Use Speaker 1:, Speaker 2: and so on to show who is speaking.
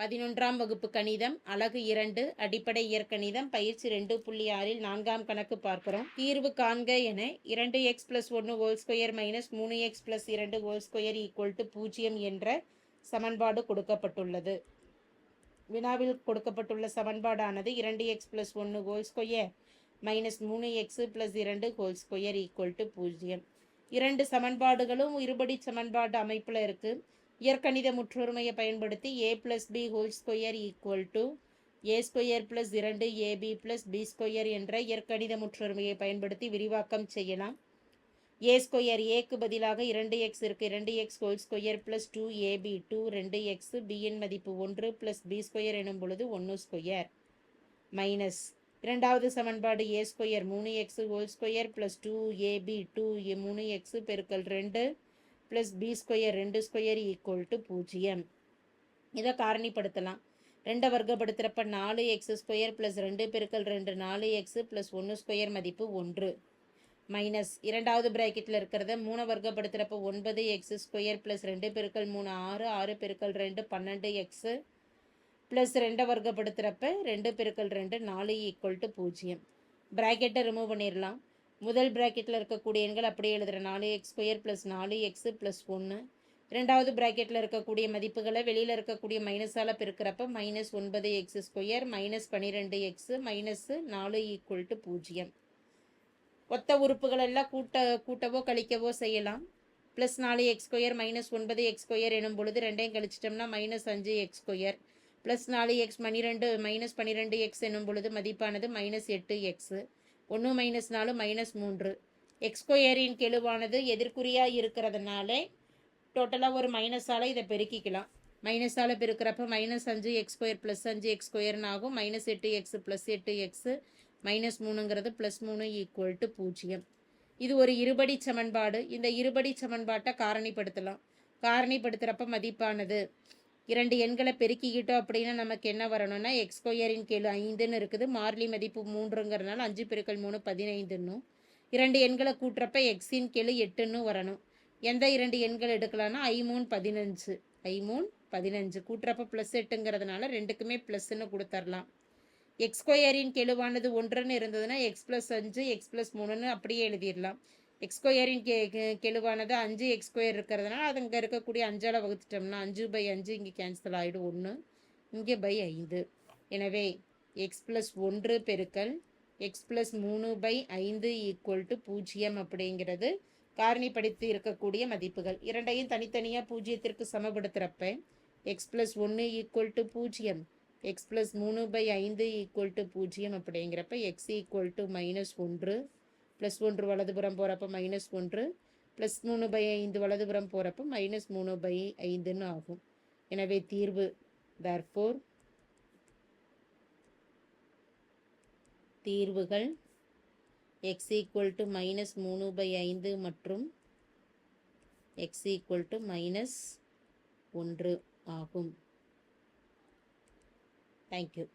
Speaker 1: பதினொன்றாம் வகுப்பு கணிதம் அலகு இரண்டு அடிப்படை இயற்கணிதம் பயிற்சி ரெண்டு புள்ளி ஆறில் நான்காம் கணக்கு பார்க்கிறோம். தீர்வு காண்க என இரண்டு எக்ஸ் பிளஸ் ஒன்று ஹோல் ஸ்கொயர் மைனஸ் மூணு எக்ஸ் பிளஸ் இரண்டு ஹோல் ஸ்கொயர் ஈக்குவல் டு பூஜ்ஜியம் என்ற சமன்பாடு கொடுக்கப்பட்டுள்ளது. வினாவில் கொடுக்கப்பட்டுள்ள சமன்பாடானது இரண்டு எக்ஸ் பிளஸ் ஒன்று ஹோல் ஸ்கொயர் மைனஸ் மூணு எக்ஸ் பிளஸ் இரண்டு ஹோல் ஸ்கொயர் ஈக்குவல் டு பூஜ்ஜியம். இரண்டு சமன்பாடுகளும் இருபடி சமன்பாடு அமைப்பில் இருக்குது இயற்கணித முற்றொருமையை பயன்படுத்தி A plus B whole square equal to A square plus இரண்டு ஏபி ப்ளஸ் பி ஸ்கொயர் என்ற இயற்கணித முற்றொருமையை பயன்படுத்தி விரிவாக்கம் செய்யலாம். ஏ ஸ்கொயர் ஏக்கு பதிலாக இரண்டு எக்ஸ் இருக்குது இரண்டு x whole square plus two AB two ரெண்டு எக்ஸ் பியின் மதிப்பு ஒன்று ப்ளஸ் பி ஸ்கொயர் எனும் பொழுது ஒன்று ஸ்கொயர் மைனஸ் இரண்டாவது சமன்பாடு ஏ ஸ்கொயர் மூணு x whole square plus two AB two மூணு எக்ஸ் பெருக்கல் ரெண்டு ப்ளஸ் பி ஸ்கொயர் ரெண்டு ஸ்கொயர் ஈக்குவல் டு பூஜ்ஜியம். இதை காரணிப்படுத்தலாம். ரெண்டை வர்க்கப்படுத்துகிறப்ப நாலு எக்ஸ் ஸ்கொயர் ப்ளஸ் ரெண்டு பெருக்கல் ரெண்டு நாலு எக்ஸு ப்ளஸ் ஒன்று ஸ்கொயர் மதிப்பு ஒன்று. மைனஸ் இரண்டாவது ப்ராக்கெட்டில் இருக்கிறத மூணை வர்க்கப்படுத்துகிறப்ப ஒன்பது எக்ஸ் ஸ்கொயர் ப்ளஸ் ரெண்டு பெருக்கல் மூணு ஆறு ஆறு பெருக்கல் ரெண்டு பன்னெண்டு எக்ஸு ப்ளஸ் ரெண்டை வர்க்கப்படுத்துகிறப்ப ரெண்டு பெருக்கல் ரெண்டு நாலு ஈக்குவல் டு பூஜ்ஜியம். ப்ராக்கெட்டை ரிமூவ் பண்ணிடலாம். முதல் ப்ராக்கெட்டில் இருக்கக்கூடிய எண்கள் அப்படியே எழுதுகிற நாலு எக்ஸ் ஸ்கொயர் ப்ளஸ் நாலு எக்ஸு ப்ளஸ் ஒன்று ரெண்டாவது ப்ராக்கெட்டில் இருக்கக்கூடிய மதிப்புகளை வெளியில் இருக்கக்கூடிய மைனஸால் பெருக்கிறப்ப மைனஸ் ஒன்பது எக்ஸ் ஸ்கொயர் மைனஸ் பன்னிரெண்டு எக்ஸு மைனஸு நாலு ஈக்குவல் டு பூஜ்ஜியம். ஒத்த உறுப்புகள் எல்லாம் கூட்ட கூட்டவோ கழிக்கவோ செய்யலாம். ப்ளஸ் நாலு எக்ஸ் ஸ்கொயர் மைனஸ் ஒன்பது எக்ஸ் ஸ்கொயர் எனும் பொழுது ரெண்டையும் கழிச்சிட்டோம்னா மைனஸ் அஞ்சு எக்ஸ் ஸ்கொயர் ப்ளஸ் நாலு எக்ஸ் பன்னிரெண்டு மைனஸ் பன்னிரெண்டு எக்ஸ் எனும் பொழுது மதிப்பானது மைனஸ் எட்டு எக்ஸு ஒன்று மைனஸ் நாலு மைனஸ் மூன்று. எக்ஸ்கொயரின் கெழுவானது எதிர்குறியாக இருக்கிறதுனால டோட்டலாக ஒரு மைனஸால் இதை பெருக்கிக்கலாம். மைனஸால் பெருக்கிறப்ப மைனஸ் அஞ்சு எக்ஸ் ஸ்கொயர் ப்ளஸ் அஞ்சு எக்ஸ் ஸ்கொயர்னு ஆகும். மைனஸ் எட்டு எக்ஸ் ப்ளஸ் எட்டு எக்ஸு மைனஸ் மூணுங்கிறது ப்ளஸ் மூணு ஈக்குவல் டு பூஜ்ஜியம். இது ஒரு இருபடி சமன்பாடு. இந்த இருபடி சமன்பாட்டை காரணிப்படுத்தலாம். காரணிப்படுத்துகிறப்ப மதிப்பானது இரண்டு எண்களை பெருக்கிக்கிட்டோம் அப்படின்னா நமக்கு என்ன வரணும்னா எக்ஸ் ஸ்கொயரின் கீழ் ஐந்துன்னு இருக்குது. மார்லி மதிப்பு மூன்றுங்கிறதுனால அஞ்சு பெருக்கள் மூணு பதினைந்துன்னும். இரண்டு எண்களை கூட்டுறப்ப எக்ஸின் கீழ் எட்டுன்னு வரணும். எந்த இரண்டு எண்கள் எடுக்கலாம்னா ஐமூன் பதினஞ்சு. ஐமூன் பதினஞ்சு. கூட்டுறப்ப ப்ளஸ் எட்டுங்கிறதுனால ரெண்டுக்குமே ப்ளஸ்ன்னு கொடுத்துர்லாம். எக்ஸ் ஸ்கொயரின் கெழுவானது ஒன்றுன்னு இருந்ததுன்னா எக்ஸ் ப்ளஸ் அஞ்சு எக்ஸ் ப்ளஸ் மூணுன்னு அப்படியே எழுதிடலாம் எக்ஸ் ஸ்கொயரின் கே கெழுவானது அஞ்சு எக்ஸ் ஸ்கொயர் இருக்கிறதுனால அது இங்கே இருக்கக்கூடிய அஞ்சால் வகுத்துட்டோம்னா அஞ்சு பை அஞ்சு இங்கே கேன்சல் ஆகிடும் ஒன்று இங்கே பை ஐந்து. எனவே எக்ஸ் ப்ளஸ் ஒன்று பெருக்கல் எக்ஸ் ப்ளஸ் மூணு பை ஐந்து ஈக்குவல் டு பூஜ்ஜியம் அப்படிங்கிறது காரணிப்படுத்தி இருக்கக்கூடிய மதிப்புகள். இரண்டையும் தனித்தனியாக பூஜ்ஜியத்திற்கு சமப்படுத்துகிறப்ப எக்ஸ் ப்ளஸ் ஒன்று ஈக்குவல் டு பூஜ்ஜியம் எக்ஸ் ப்ளஸ் மூணு பை ஐந்து ஈக்குவல் டு பூஜ்ஜியம் அப்படிங்கிறப்ப எக்ஸ் ஈக்குவல் டு மைனஸ் ஒன்று ப்ளஸ் ஒன்று வலதுபுறம் போகிறப்ப மைனஸ் ஒன்று. ப்ளஸ் மூணு பை ஐந்து வலதுபுறம் போகிறப்ப மைனஸ் மூணு பை ஐந்துன்னு ஆகும். எனவே தீர்வு தர்ஃபோர் தீர்வுகள் எக்ஸ் ஈக்குவல் டு மைனஸ் மூணு பை ஐந்து மற்றும் எக்ஸ் ஈக்குவல் டு மைனஸ் ஒன்று ஆகும். தேங்க்யூ